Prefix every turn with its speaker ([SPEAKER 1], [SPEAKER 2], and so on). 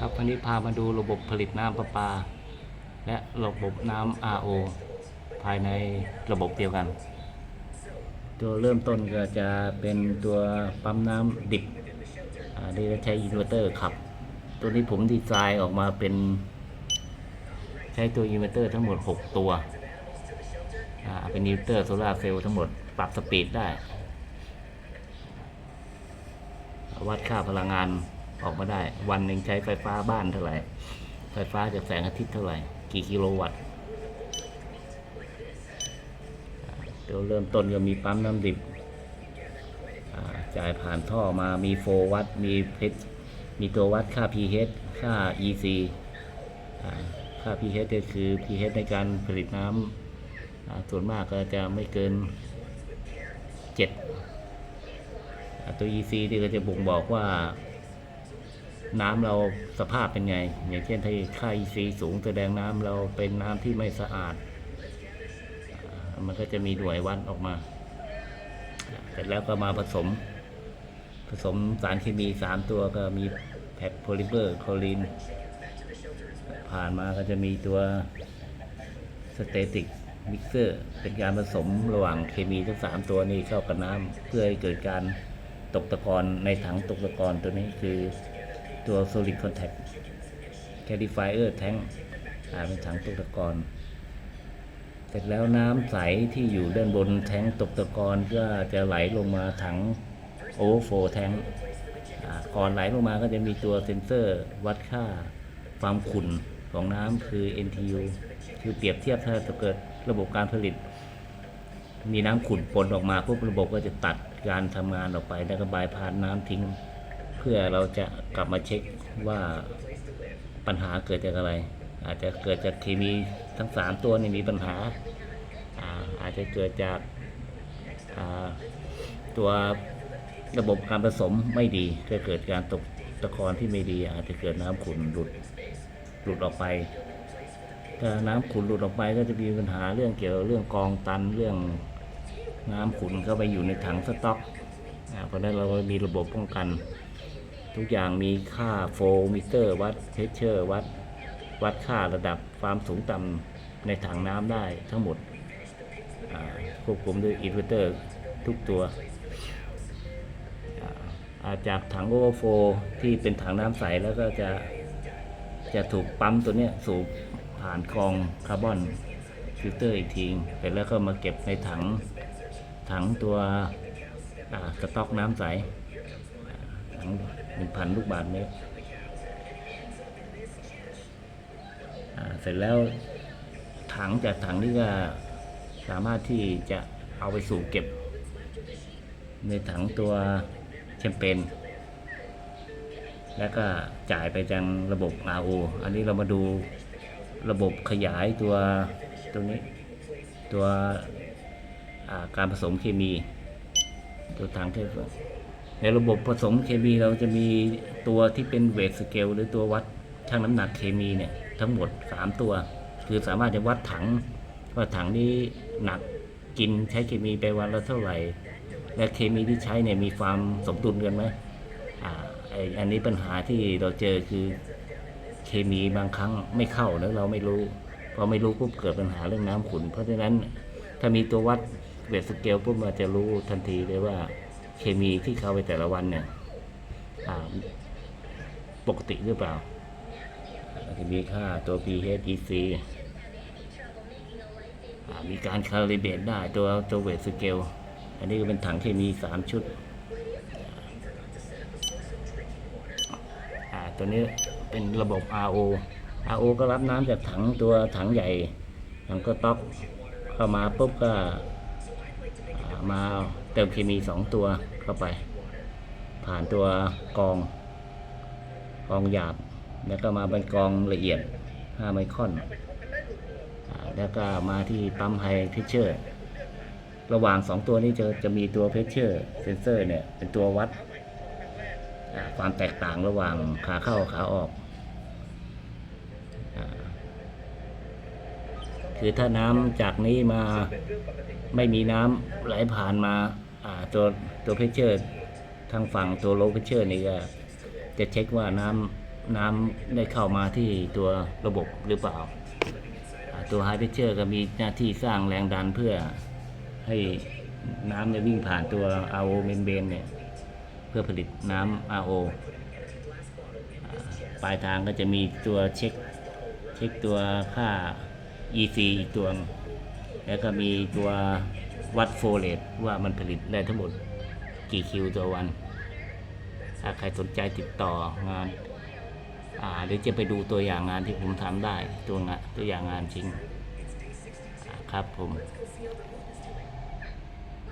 [SPEAKER 1] ครับวันนี้พามาดูระบบผลิตน้ำประปา และระบบน้ำ RO ภายในระบบเดียวกัน ตัวเริ่มต้นก็จะเป็นตัวปั๊มน้ำดิบอ่าที่ใช้อินเวอร์เตอร์ขับ ตัวนี้ผมดีไซน์ออกมาเป็น ใช้ตัวอินเวอร์เตอร์ทั้งหมด 6 ตัวเป็นอินเวอร์เตอร์โซลาร์เซลล์ทั้งหมดปรับสปีดได้ วัดค่าพลังงาน ออกมาได้ วันหนึ่งใช้ไฟฟ้าบ้านเท่าไหร่ ไฟฟ้าจากแสงอาทิตย์เท่าไหร่ กี่กิโลวัตต์อ่าเดี๋ยวเริ่มต้นก็มีปั๊มน้ำดิบจ่ายผ่านท่อมามีโฟวัตมีเพชมีตัววัดค่า pH ค่า EC ค่า pH ก็คือ pH ในการผลิตน้ำส่วนมากก็จะไม่เกิน 7 ตัว EC ที่ก็จะบ่งบอกว่า น้ำเราสภาพเป็นไง อย่างเช่นถ้าค่า EC สูงแสดงน้ำเราเป็นน้ำที่ไม่สะอาด มันก็จะมีหน่วยวัดออกมา เสร็จแล้วก็มาผสม ผสมสารเคมี3ตัวก็มีแพคโพลิเมอร์คลอรีนผ่านมาก็จะมีตัวสเตติกมิกเซอร์เป็นการผสมระหว่างเคมีทั้งสามตัวนี้เข้ากับน้ำเพื่อให้เกิดการตกตะกอนในถังตกตะกอนตัวนี้คือ ตัว solid contact clarifier tank อ่าเป็นถังตกตะกอนเสร็จแล้วน้ำใสที่อยู่ด้านบนแทงตกตะกอนก็จะไหลลงมาถัง overflow tank ก่อนไหลลงมาก็จะมีตัวเซ็นเซอร์วัดค่าความขุ่นของน้ำคือ NTU คือเปรียบเทียบถ้าเกิดระบบการผลิต มีน้ำขุ่นปนออกมาปุ๊บระบบก็จะตัดการทำงานออกไป แล้วก็บายพานน้ำทิ้ง พื่อเราจะกลับมาเช็คว่าปัญหาเกิดจากอะไร อาจจะเกิดจากเคมีทั้งสามตัวนี่มีปัญหาอาอาจจะเกิดจากาตัวระบบการผสมไม่ดีก็เกิดการตกตะกอนที่ไม่ดี อาจจะเกิดน้ำขุ่นหลุดหลุดออกไปถ้าน้ำขุ่นหลุดออกไปก็จะมีปัญหาเรื่องเกี่ยวกับเรื่องกองตันเรื่องน้ำขุ่นเข้าไปอยู่ในถังสต็อกอเพราะนั้นเรามีระบบป้องกัน ทุกอย่างมีค่าโฟมิเตอร์ วัดเพชเชอร์วัดวัดค่าระดับความสูงต่ำในถังน้ำได้ทั้งหมดควบคุมด้วยอินเวอร์เตอร์ทุกตัวอาจากถังโอเวอร์โฟที่เป็นถังน้ำใสแล้วก็จะจะถูกปั๊มตัวเนี้ยสูบผ่านกรองคาร์บอนฟิลเตอร์อีกทีเสร็จแล้วก็มาเก็บในถังถังตัวสต็อกน้ำใสถัง หนึ่งพันลูกบาทเมตรอ่าเสร็จแล้วถังจากถังนี้ก็สามารถที่จะเอาไปสู่เก็บ ในถังตัวแชมเปญแล้วก็จ่ายไปจังระบบ RO อันนี้เรามาดูระบบขยายตัวตรงนี้ ตัวการผสมเคมี ตัวทางเทป ในระบบผสมเคมีเราจะมีตัวที่เป็นเวทสเกลหรือตัววัดชั่งน้ำหนักเคมีเนี่ยทั้งหมด 3 ตัว คือสามารถจะวัดถังว่าถังนี้หนักกินใช้เคมีไปวันละเท่าไหร่ และเคมีที่ใช้เนี่ยมีความสมดุลกันไหมอ่าไออันนี้ปัญหาที่เราเจอคือเคมีบางครั้งไม่เข้าแล้วเราไม่รู้พอไม่รู้ปุ๊บเกิดปัญหาเรื่องน้ำขุนเพราะฉะนั้นถ้ามีตัววัดเวทสเกลปุ๊บเราจะรู้ทันทีเลยว่า เคมีที่เข้าไปแต่ละวันเนี่ยปกติหรือเปล่าจะมีค่าตัว pH EC อ่ามีการคาลิเบรตได้ตัวตัวเวทสเกล อันนี้ก็เป็นถังเคมีสามชุดอ่าตัวนี้เป็นระบบ RO RO ก็รับน้ำจากถังตัวถังใหญ่ ถังก็ต๊อกเข้ามาปุ๊บก็มา เติมเคมีสองตัวเข้าไป ผ่านตัวกอง กองหยาบ แล้วก็มาเป็นกองละเอียด 5 ไมครอนอแล้วก็มาที่ปั๊มไฮเพชเชอร์ ระหว่าง 2 ตัวนี้จะจะมีตัวเพชเชอร์เซนเซอร์เนี่ย เป็นตัววัดความแตกต่างระหว่างขาเข้าขาออกอคือถ้าน้ำจากนี้มาไม่มีน้ำไหลผ่านมา ตัวตัวเพชเชอร์ทางฝั่งตัวโลเพชเชอร์นี่ก็จะเช็คว่าน้ำน้ำได้เข้ามาที่ตัวระบบหรือเปล่า ตัวไฮเพชเชอร์ก็มีหน้าที่สร้างแรงดันเพื่อให้น้ำเนี่ยวิ่งผ่านตัว RO เมนเบนเนี่ย เพื่อผลิตน้ำ RO ปลายทางก็จะมีตัวเช็คเช็คตัวค่า EC อีกตัว แล้วก็มีตัว วัดโฟเลตว่ามันผลิตได้ทั้งหมดกี่คิวต่อวัน ถ้าใครสนใจติดต่องานอ่าหรือจะไปดูตัวอย่างงานที่ผมทำได้ ตัวงานตัวอย่างงานจริงครับผม